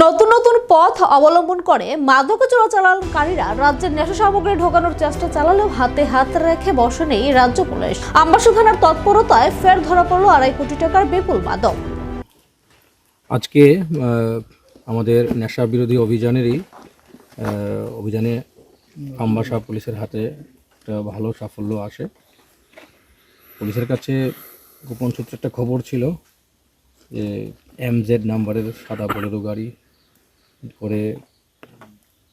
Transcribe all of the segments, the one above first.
নতুন নতুন পথ অবলম্বন করে মাদক চোরাচালানকারীরা রাজ্যের নেশা সামগ্রী ঢোকানোর চেষ্টা চালালেও হাতে হাত রেখে বসেনি রাজ্য পুলিশ। আম্বাসু থানার তৎপরতায় ফের ধরা পড়ল আড়াই কোটি টাকার বিপুল মাদক। আজকে আমাদের নেশা বিরোধী অভিযানেরই অভিযানে আম্বাসা পুলিশের হাতে একটা ভালো সাফল্য আসে। পুলিশের কাছে গোপন সূত্রে একটা খবর ছিল যে এম জেড নাম্বারের সাদা বোলেরো গাড়ি করে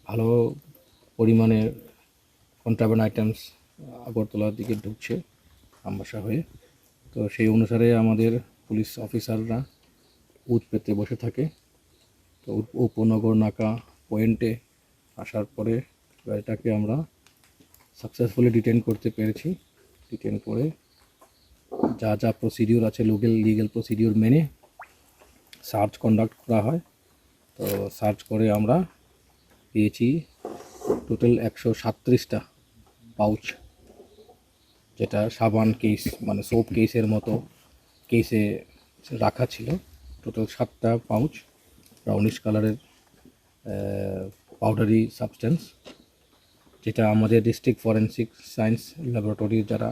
ভালো পরিমাণে কন্ট্রাব্যান্ড আইটেমস আগরতলার দিকে ঢুকছে আমবাসা হয়ে। তো সেই অনুসারে আমাদের পুলিশ অফিসাররা উঠ পেতে বসে থাকে। তো উপনগর নাকা পয়েন্টে আসার পরে গাড়িটাকে আমরা সাকসেসফুলি ডিটেন করতে পেরেছি। ডিটেন করে যা যা প্রসিডিওর আছে লোকাল লিগ্যাল প্রসিডিওর মেনে সার্চ কন্ডাক্ট করা হয়। তো সার্চ করে আমরা পেয়েছি টোটাল একশো সাতত্রিশটা পাউচ যেটা সাবান কেস মানে সোপ কেসের মতো কেসে রাখা ছিল। টোটাল সাতটা পাউচ ব্রাউনিশ কালারের পাউডারি সাবস্টেন্স যেটা আমাদের ডিস্ট্রিক্ট ফরেন্সিক সায়েন্স ল্যাবরেটরির যারা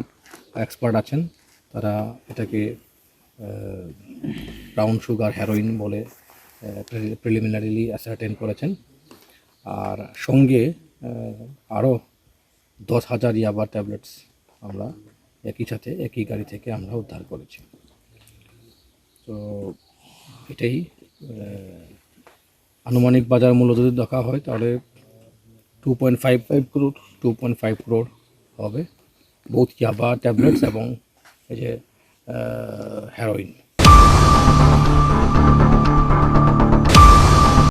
এক্সপার্ট আছেন, তারা এটাকে ব্রাউন সুগার হেরোইন বলে প্রিলিমিনারিলি অ্যাসার্টেন করেছেন। আর সঙ্গে আরও দশ হাজার ইয়াবা ট্যাবলেটস আমরা একই সাথে, একই গাড়ি থেকে আমরা উদ্ধার করেছি। তো এটাই আনুমানিক বাজার মূল্য যদি দেখা হয়, তাহলে two point five five crore two point five crore হবে। বহুত ইয়াবা ট্যাবলেটস এবং এই যে হেরোইন